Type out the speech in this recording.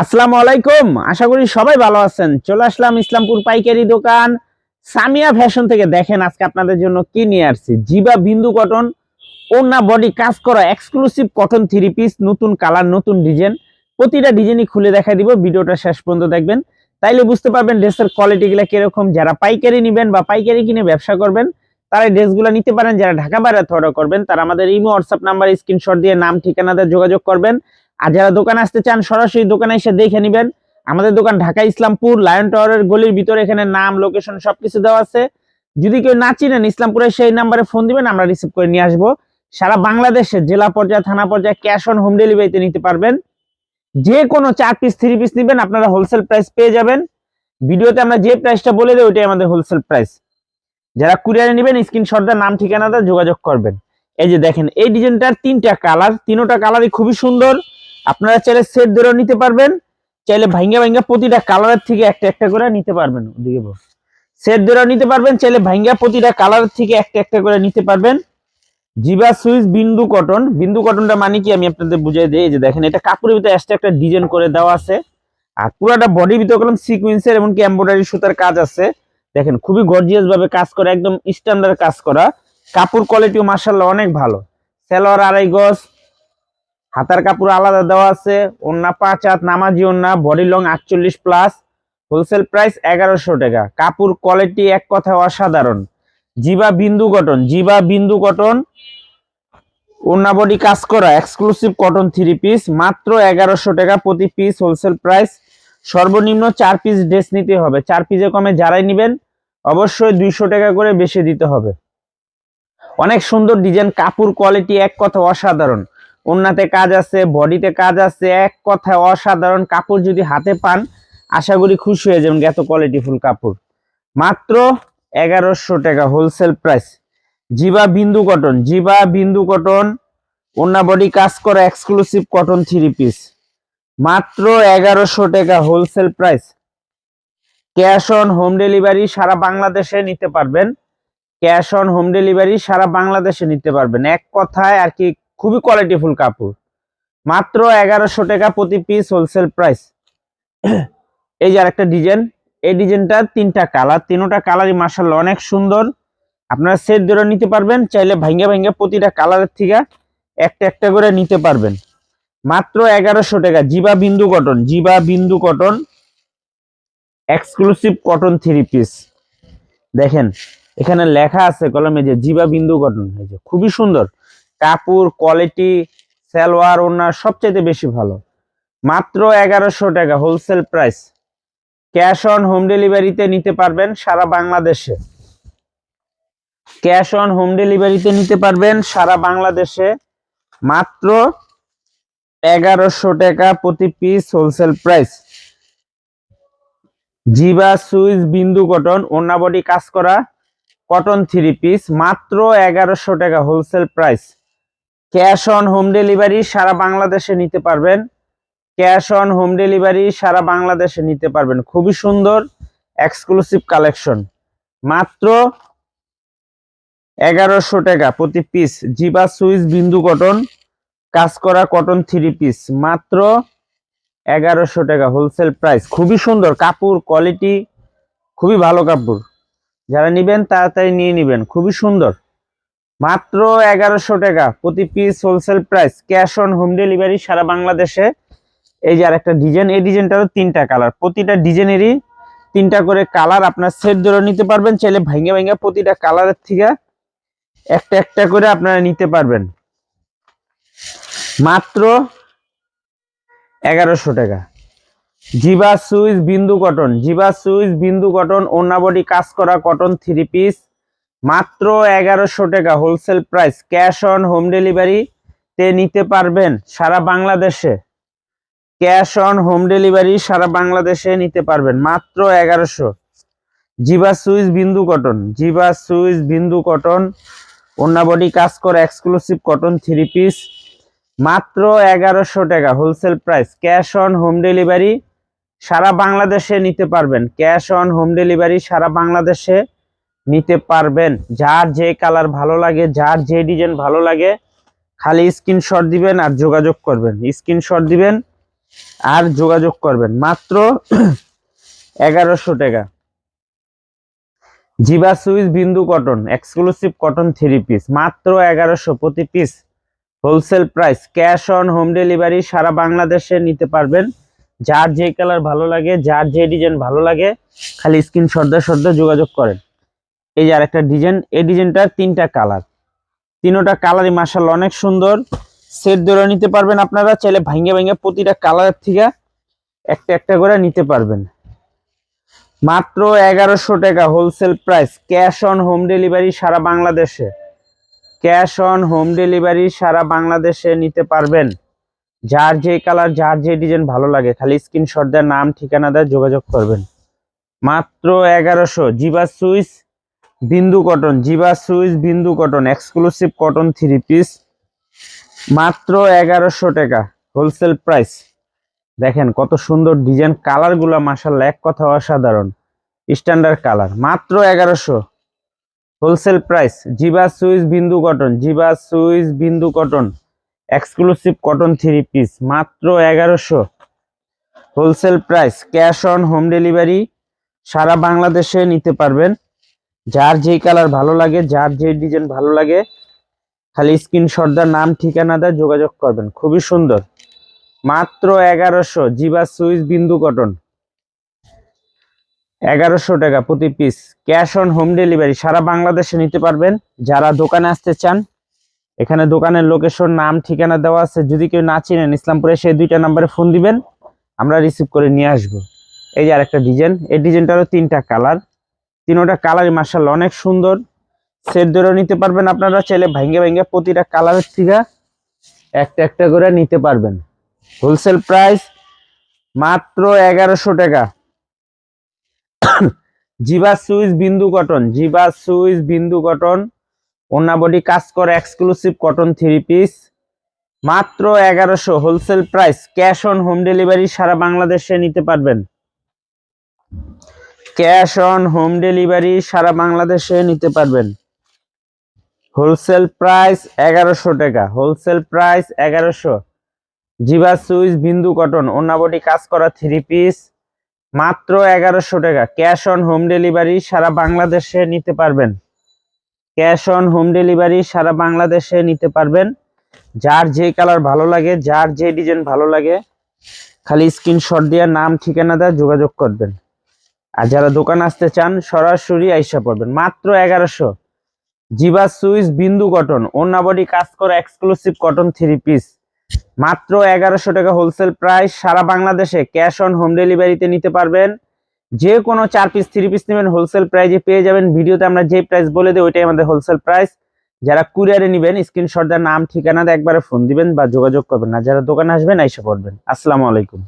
আসসালামু আলাইকুম। আশা করি সবাই ভালো আছেন। চলে আসলাম ইসলামপুর পাইকারি দোকান। সামিয়া ফ্যাশন থেকে দেখেন আজকে আপনাদের জন্য কি নিয়ে আসছি। জিবা বিন্দু কটন ওনা বডি কাজ করা এক্সক্লুসিভ কটন থ্রি পিস নতুন কালার নতুন ডিজাইন প্রতিটা ডিজাইনই খুলে দেখা দিব, ভিডিওটা শেষ পর্যন্ত দেখবেন। তাইলে বুঝতে পারবেন ড্রেসের কোয়ালিটিগুলো কীরকম। যারা পাইকারি নেবেন বা পাইকারি কিনে ব্যবসা করবেন, তারা ড্রেসগুলো নিতে পারেন। যারা ঢাকা বাইরে অর্ডার করবেন, তারা আমাদের ইমো, হোয়াটসঅ্যাপ নাম্বার স্ক্রিনশট দিয়ে নাম ঠিকানাতে যোগাযোগ করবেন। আর যারা দোকানে আসতে চান, সরাসরি দোকানে এসে দেখে নেবেন। আমাদের দোকান ঢাকা ইসলামপুর, লায়ন টাওয়ারের গলির ভিতরে এখানে নাম, লোকেশন সবকিছু দেওয়া আছে। যদি কেউ না চিনেন ইসলামপুরে, সেই নাম্বারে ফোন দিবেন, আমরা রিসিভ করে নিয়ে আসব। সারা বাংলাদেশে জেলা পর্যায়ে, থানা পর্যায়ে ক্যাশ অন হোম ডেলিভারিতে নিতে পারবেন। যে কোনো চার পিস, থ্রি পিস নেবেন, আপনারা হোলসেল প্রাইস পেয়ে যাবেন। ভিডিওতে আমরা যে প্রাইসটা বলে দেবো, ওইটাই আমাদের হোলসেল প্রাইস। যারা কুরিয়ারে নেবেন, স্ক্রিনশট দিয়ে নাম ঠিকানাটা যোগাযোগ করবেন। এই যে দেখেন, এই ডিজাইনটার তিনটা কালার, তিনোটা কালারই খুবই সুন্দর। আপনারা চাইলে সেট ধরেও নিতে পারবেন, চাইলে ভাঙ্গা ভাঙ্গা প্রতিটা কালারের থেকে একটা একটা করে নিতে পারবেন ওদিকে সেট ধরেও নিতে পারবেন, চাইলে ভাঙ্গা প্রতিটা কালারের থেকে একটা একটা করে নিতে পারবেন। জিবা সুইচ বিন্দু কটন বিন্দু কটনটা মানে কি আমি আপনাদের বুঝাই দিই যে দেখেন, এটা কাপড়ের ভিতরে এক্সট্রা একটা ডিজাইন করে দেওয়া আছে। আর পুরোটা বডির ভিতরে কলম সিকুয়েন্সের এমনকি এমব্রয়ডারি সুতার কাজ আছে। দেখেন, খুবই গর্জিয়াস ভাবে কাজ করা, একদম স্ট্যান্ডার্ড কাজ করা। কাপড় কোয়ালিটিও মার্শাল্লাহ অনেক ভালো। সেলোয়ার আড়াই গজ হাতার কাপড় আলাদা দেওয়া আছে ওন্না পাঁচ হাত, নামাজি ওন্না বডি লং আটচল্লিশ প্লাস হোলসেল প্রাইস এগারোশো টাকা। কাপড় কোয়ালিটি এক কথা অসাধারণ। জিবা বিন্দু কটন জিবা বিন্দু কটন ওন্না বডি কাজ করা এক্সক্লুসিভ কটন থ্রি পিস মাত্র এগারোশো টাকা প্রতি পিস হোলসেল প্রাইস সর্বনিম্ন চার পিস ড্রেস নিতে হবে। চার পিসে কমে যারাই নেবেন, অবশ্যই দুইশো টাকা করে বেশি দিতে হবে। অনেক সুন্দর ডিজাইন কাপড় কোয়ালিটি এক কথা অসাধারণ। ওন্নাতে কাজ আছে, বডিতে কাজ আছে, এক কথা অসাধারণ কাপড় যদি হাতে পান, আশা করি খুশি হয়ে যাবেন এত কোয়ালিটিফুল কাপড়। মাত্র এগারোশো টাকা হোলসেল প্রাইস জিবা বিন্দু কটন, জিবা বিন্দু কটন ওন্না বডি কাজ করা এক্সক্লুসিভ কটন থ্রি পিস মাত্র এগারোশো টাকা wholesale price cash on home delivery সারা বাংলাদেশে নিতে পারবেন। ক্যাশ অন হোম ডেলিভারি সারা বাংলাদেশে নিতে পারবেন। এক কথায় আর কি খুবই কোয়ালিটিফুল কাপড়। মাত্র এগারোশো টাকা প্রতি পিস হোলসেল প্রাইস এই যে আরেকটা ডিজাইন এই ডিজাইনটার তিনটা কালার তিনোটা কালারই মার্শাল অনেক সুন্দর। আপনারা সেট ধরে নিতে পারবেন, চাইলে ভাঙ্গে ভাঙ্গে প্রতিটা কালারের থেকে একটা একটা করে নিতে পারবেন। মাত্র এগারোশো টাকা, জিবা বিন্দু কটন জিবা বিন্দু cotton exclusive cotton three piece দেখেন, এখানে লেখা আছে কলমে যে জিবা বিন্দু কটন খুবই সুন্দর। কাপড় কোয়ালিটি সালোয়ার ওনার সবচাইতে বেশি ভালো। মাত্র এগারোশো টাকা wholesale price cash on home ডেলিভারিতে নিতে পারবেন সারা বাংলাদেশে। ক্যাশ অন হোম ডেলিভারিতে নিতে পারবেন সারা বাংলাদেশে। মাত্র এগারোশো টাকা প্রতি পিস হোলসেল প্রাইস জিবা সুইচ, বিন্দু কটন ওনা বডি কাজ করা কটন থ্রি পিস মাত্র এগারোশো টাকা wholesale price cash on home delivery সারা বাংলাদেশে নিতে পারবেন। ক্যাশ অন হোম ডেলিভারি সারা বাংলাদেশে নিতে পারবেন। খুবই সুন্দর এক্সক্লুসিভ কালেকশন মাত্র এগারোশো টাকা প্রতি পিস জিবা সুইচ, বিন্দু কটন, কাজ করা কটন থ্রি পিস মাত্র এগারোশো টাকা হোলসেল প্রাইস খুবই সুন্দর, কাপড় কোয়ালিটি খুবই ভালো কাপড়। যারা নিবেন, তাড়াতাড়ি নিয়ে নিবেন। খুবই সুন্দর। মাত্র এগারোশো টাকা প্রতি piece wholesale price cash on home delivery সারা বাংলাদেশে। এই যে আরেকটা ডিজাইন এই ডিজাইনটারও তিনটা কালার প্রতিটা ডিজাইনেরই তিনটা করে কালার আপনার সেট ধরে নিতে পারবেন, চাইলে ভেঙে ভেঙে প্রতিটা কালারের থেকে একটা একটা করে আপনারা নিতে পারবেন। মাত্র এগারোশো টাকা। জিবা সুইচ বিন্দু কটন জিবা সুইচ বিন্দু কটন ওনা বডি কাজ করা কটন থ্রি পিস মাত্র এগারোশো টাকা wholesale price cash on home delivery তে নিতে পারবেন সারা বাংলাদেশে। ক্যাশ অন হোম ডেলিভারি সারা বাংলাদেশে নিতে পারবেন মাত্র এগারোশো। জিবা সুইচ বিন্দু কটন জিবা সুইচ বিন্দু কটন, ওনা বডি কাজ করা এক্সক্লুসিভ কটন থ্রি পিস মাত্র এগারোশো টাকা wholesale price cash on home delivery সারা বাংলাদেশে নিতে পারবেন। ক্যাশ অন হোম ডেলিভারি সারা বাংলাদেশে নিতে পারবেন। যার যে কালার ভালো লাগে, যার যে ডিজাইন ভালো লাগে, খালি স্ক্রিনশট দিবেন আর যোগাযোগ করবেন। স্ক্রিনশট দিবেন আর যোগাযোগ করবেন। মাত্র এগারোশো টাকা। জিবা সুইস বিন্দু cotton exclusive cotton three piece মাত্র এগারোশো প্রতি piece wholesale price cash on home delivery সারা বাংলাদেশে নিতে পারবেন। যার যে কালার ভালো লাগে, যার যে ডিজাইন ভালো লাগে, খালি স্ক্রিন সর্দা সর্দা যোগাযোগ করেন। এই যে আরেকটা ডিজাইন, এই ডিজাইনটার তিনটা কালার। তিনোটা কালারই মার্শাল অনেক সুন্দর। সেট ধরে নিতে পারবেন আপনারা, চাইলে ভাঙ্গে ভাঙ্গে প্রতিটা কালারের থেকে একটা একটা করে নিতে পারবেন। মাত্র এগারোশো টাকা wholesale price cash on home delivery সারা বাংলাদেশে। ক্যাশ অন হোম ডেলিভারি সারা বাংলাদেশে নিতে পারবেন। যার যে কালার, যার যে ডিজাইন ভালো লাগে, খালি স্ক্রিনশট দেয় নাম, ঠিকানা দেয় যোগাযোগ করবেন। মাত্র এগারোশো জিবা সুইস বিন্দু কটন, জিবা সুইস বিন্দু cotton exclusive cotton three piece মাত্র এগারোশো টাকা হোলসেল প্রাইস দেখেন কত সুন্দর ডিজাইন কালারগুলো মাসাল্লাহ এক কথা অসাধারণ। স্ট্যান্ডার্ড কালার মাত্র এগারোশো। হোলসেল প্রাইস জিবা সুইস বিন্দু কটন, জিবা সুইস বিন্দু cotton exclusive cotton three piece মাত্র এগারোশো। Wholesale price cash on home delivery সারা বাংলাদেশে নিতে পারবেন। যার যেই কালার ভালো লাগে, যার যেই ডিজাইন ভালো লাগে, খালি স্ক্রিনশট দা নাম, ঠিকানা দা যোগাযোগ করবেন। খুবই সুন্দর। মাত্র এগারোশো, জিবা সুইস বিন্দু কটন। এগারোশো টাকা প্রতি piece cash on home delivery সারা বাংলাদেশে নিতে পারবেন। যারা দোকানে আসতে চান, এখানে দোকানের লোকেশন নাম, ঠিকানা দেওয়া আছে। যদি কেউ না চিনেন, ইসলামপুরে সেই দুইটা নাম্বারে ফোন দিবেন, আমরা রিসিভ করে নিয়ে আসব। এই যে আরেকটা ডিজাইন এই ডিজাইনটারও তিনটা কালার তিনোটা কালারই মার্শাল অনেক সুন্দর। সেট ধরে নিতে পারবেন আপনারা, চাইলে ভাঙ্গে ভাঙ্গে প্রতিটা কালারের থেকে একটা একটা করে নিতে পারবেন। হোলসেল প্রাইস মাত্র এগারোশো টাকা। জিবা সুইস বিন্দু কটন জিবা সুইস বিন্দু কটন বডি কাজ করে এক্সক্লুসিভ কটন থ্রি পিস মাত্র এগারোশো wholesale price cash on home delivery সারা বাংলাদেশে নিতে পারবেন। ক্যাশ অন হোম ডেলিভারি সারা বাংলাদেশে নিতে পারবেন। হোলসেল প্রাইস এগারোশো টাকা। হোলসেল প্রাইস এগারোশো। জিবা সুইচ, বিন্দু কটন বডি কাজ করা থ্রি পিস মাত্র এগারোশো টাকা। ক্যাশ অন হোম ডেলিভারি সারা বাংলাদেশে নিতে পারবেন। ক্যাশ অন হোম ডেলিভারি সারা বাংলাদেশে নিতে পারবেন। যার যে কালার ভালো লাগে, যার যে ডিজাইন ভালো লাগে, খালি স্ক্রিনশট দিয়ে নাম, ঠিকানা দেওয়া যোগাযোগ করবেন। আর যারা দোকান আসতে চান, সরাসরি আইসা পড়বেন। মাত্র এগারোশো। জিবা সুইস বিন্দু কটন বডি কাজ করা এক্সক্লুসিভ কটন থ্রি পিস মাত্র এগারোশো টাকা হোলসেল প্রাইস সারা বাংলাদেশে ক্যাশ অন হোম ডেলিভারিতে নিতে পারবেন। যে কোনো চার পিস থ্রি পিস নেবেন হোলসেল প্রাইজে পেয়ে যাবেন। ভিডিওতে আমরা যে প্রাইস বলে দিই, ওইটাই আমাদের হোলসেল প্রাইস যারা কুরিয়ারে নেবেন স্ক্রিনশট দেওয়ার নাম, ঠিকানা দিয়ে একবারে ফোন দিবেন বা যোগাযোগ করবেন। না যারা দোকানে আসবেন এসে পড়বেন। আসসালামু আলাইকুম।